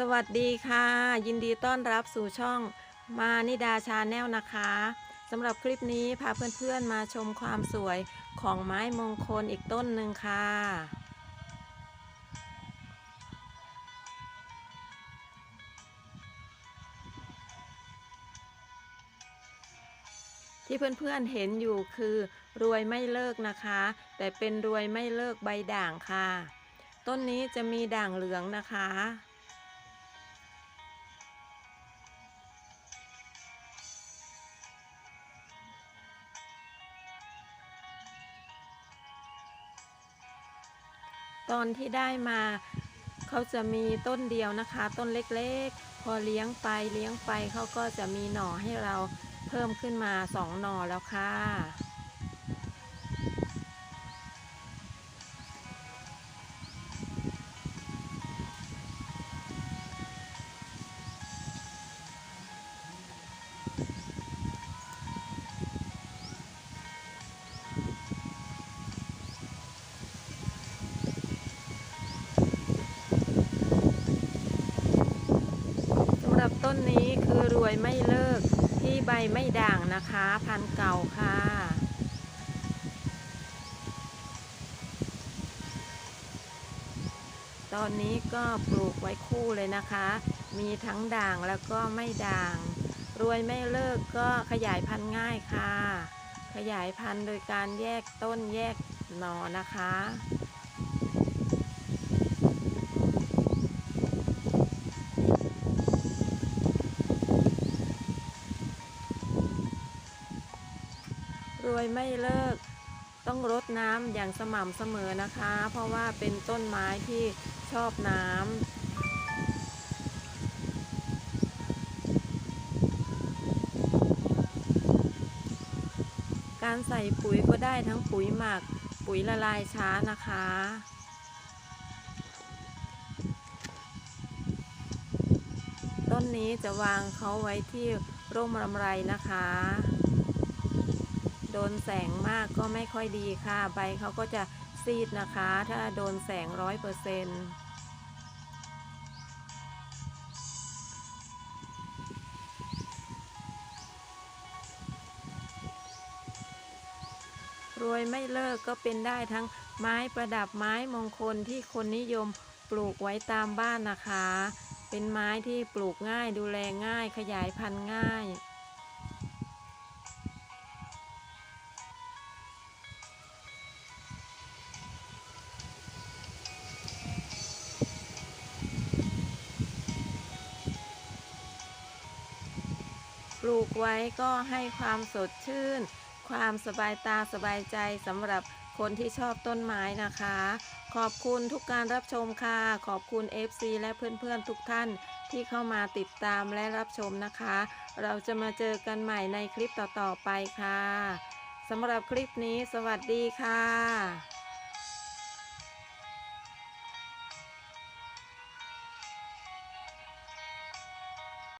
สวัสดีค่ะ ยินดีต้อนรับสู่ช่องมานิดาชาแนลนะคะสำหรับคลิปนี้พาเพื่อนๆมาชมความสวยของไม้มงคลอีกต้นหนึ่งค่ะ ที่เพื่อนๆเห็นอยู่คือรวยไม่เลิกนะคะ แต่เป็นรวยไม่เลิกใบด่างค่ะ ต้นนี้จะมีด่างเหลืองนะคะ ตอนที่ได้มา เขาจะมีต้นเดียวนะคะ ต้นเล็กๆ พอเลี้ยงไปเลี้ยงไปเขาก็จะมีหน่อให้เราเพิ่มขึ้นมาสองหน่อแล้วค่ะ นนี้คือรวยไม่เลิกที่ใบไม่ด่างนะคะ พันเก่าค่ะ ตอนนี้ก็ปลูกไว้คู่เลยนะคะ มีทั้งด่างแล้วก็ไม่ด่าง รวยไม่เลิกก็ขยายพันธุ์ง่ายค่ะ ขยายพันธุ์โดยการแยกต้นแยกหนอนะคะ รวยไม่เลิก ต้องรดน้ำอย่างสม่ำเสมอนะคะ เพราะว่าเป็นต้นไม้ที่ชอบน้ำการใส่ปุ๋ยก็ได้ทั้งปุ๋ยหมัก ปุ๋ยละลายช้านะคะ ต้นนี้จะวางเขาไว้ที่ร่มรำไรนะคะ โดนแสงมากก็ไม่ค่อยดีค่ะ ใบเขาก็จะซีดนะคะ ถ้าโดนแสงร้อยเปอร์เซ็นต์รวยไม่เลิกก็เป็นได้ทั้งไม้ประดับไม้มงคลที่คนนิยมปลูกไว้ตามบ้านนะคะ เป็นไม้ที่ปลูกง่ายดูแลง่ายขยายพันธุ์ง่าย ลูกไว้ก็ให้ความสดชื่น ความสบายตาสบายใจสำหรับคนที่ชอบต้นไม้นะคะ ขอบคุณทุกการรับชมค่ะ ขอบคุณ FC และเพื่อนๆทุกท่านที่เข้ามาติดตามและรับชมนะคะ เราจะมาเจอกันใหม่ในคลิปต่อๆไปค่ะสำหรับคลิปนี้สวัสดีค่ะ